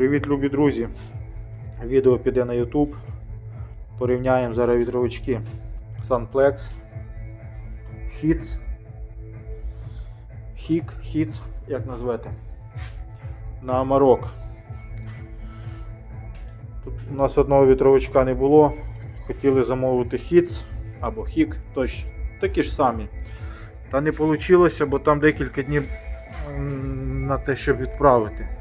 Привіт, любі друзі! Відео піде на YouTube. Порівняємо зараз вітровички Sunplex, Hits, Hik, Hits, як назвете, на Amarok. Тут у нас одного вітровичка не було. Хотіли замовити Hits або Hik, точ, такі ж самі. Та не вийшло, бо там декілька днів на те, щоб відправити.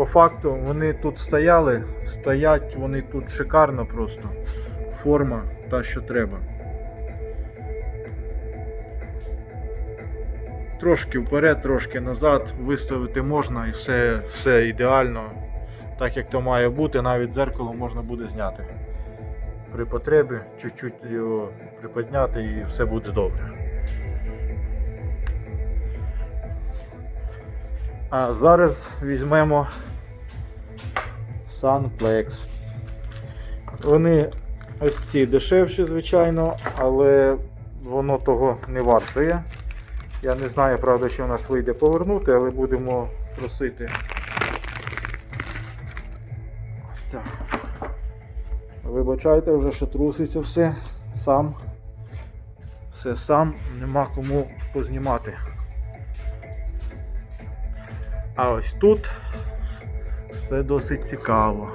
По факту вони тут стояли, стоять вони тут шикарно просто. Форма та, що треба. Трошки вперед, трошки назад виставити можна і все, все ідеально, так як то має бути, навіть дзеркало можна буде зняти. При потребі чуть-чуть його приподняти і все буде добре. А зараз візьмемо Sunplex. Вони ось ці дешевші, звичайно, але воно того не вартує. Я не знаю, правда, що у нас вийде повернути, але будемо просити. Так. Вибачайте, вже що труситься все сам. Все сам, нема кому познімати. А ось тут все досить цікаво.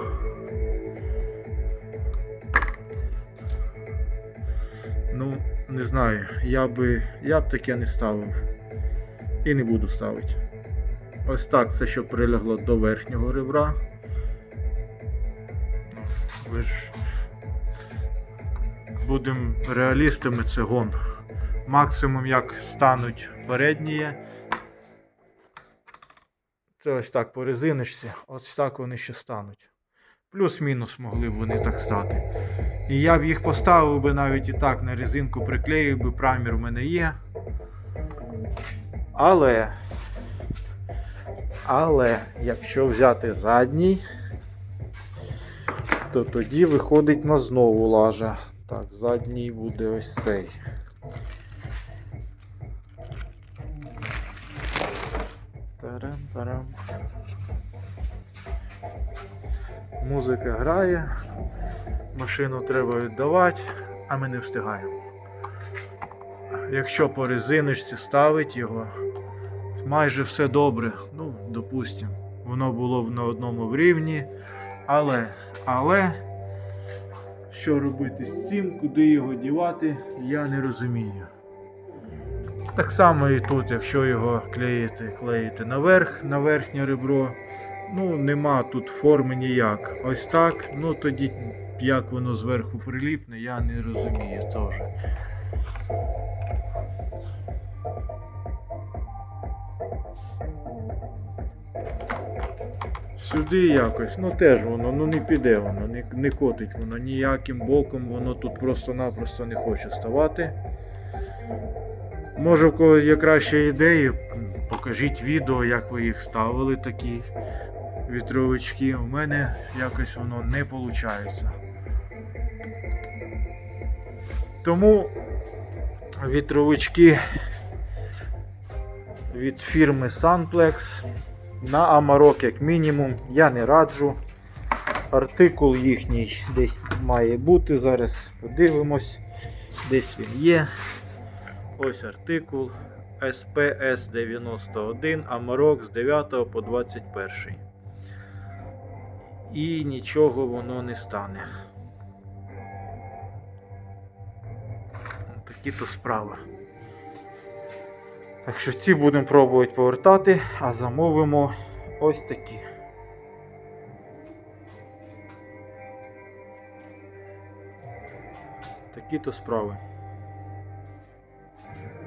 Ну, не знаю, я би, я б таке не ставив. І не буду ставити. Ось так це щоб прилягло до верхнього ребра. Ну, Ви ж будемо реалістами, це гон. Максимум як стануть передні. Це ось так по резиночці, ось так вони ще стануть. Плюс-мінус могли б вони так стати. І я б їх поставив би навіть і так на резинку приклеїв би, праймер в мене є. Але. Але, якщо взяти задній, то тоді виходить на знову лажа. Так, задній буде ось цей. Тарам-парам. Музика грає, машину треба віддавати, а ми не встигаємо. Якщо по резиночці ставить його, майже все добре. Ну, допустимо, воно було б на одному рівні. Але, але, що робити з цим, куди його дівати, я не розумію. Так само і тут, якщо його клеїти, клеїти наверх, на верхнє ребро, ну нема тут форми ніяк. Ось так, ну тоді як воно зверху приліпне, я не розумію теж. Сюди якось, ну теж воно, ну не піде воно, не, не котить воно ніяким боком, воно тут просто-напросто не хоче ставати. Може, в когось є кращі ідеї, покажіть відео, як ви їх ставили, такі вітровички. У мене якось воно не виходить. Тому вітровички від фірми Sunplex на Amarok як мінімум я не раджу. Артикул їхній десь має бути. Зараз подивимось, десь він є. Ось артикул SPS 91 Amarok з 9 по 21. І нічого воно не стане. Такі то справи. Так що ці будемо пробувати повертати, а замовимо ось такі. Такі то справи.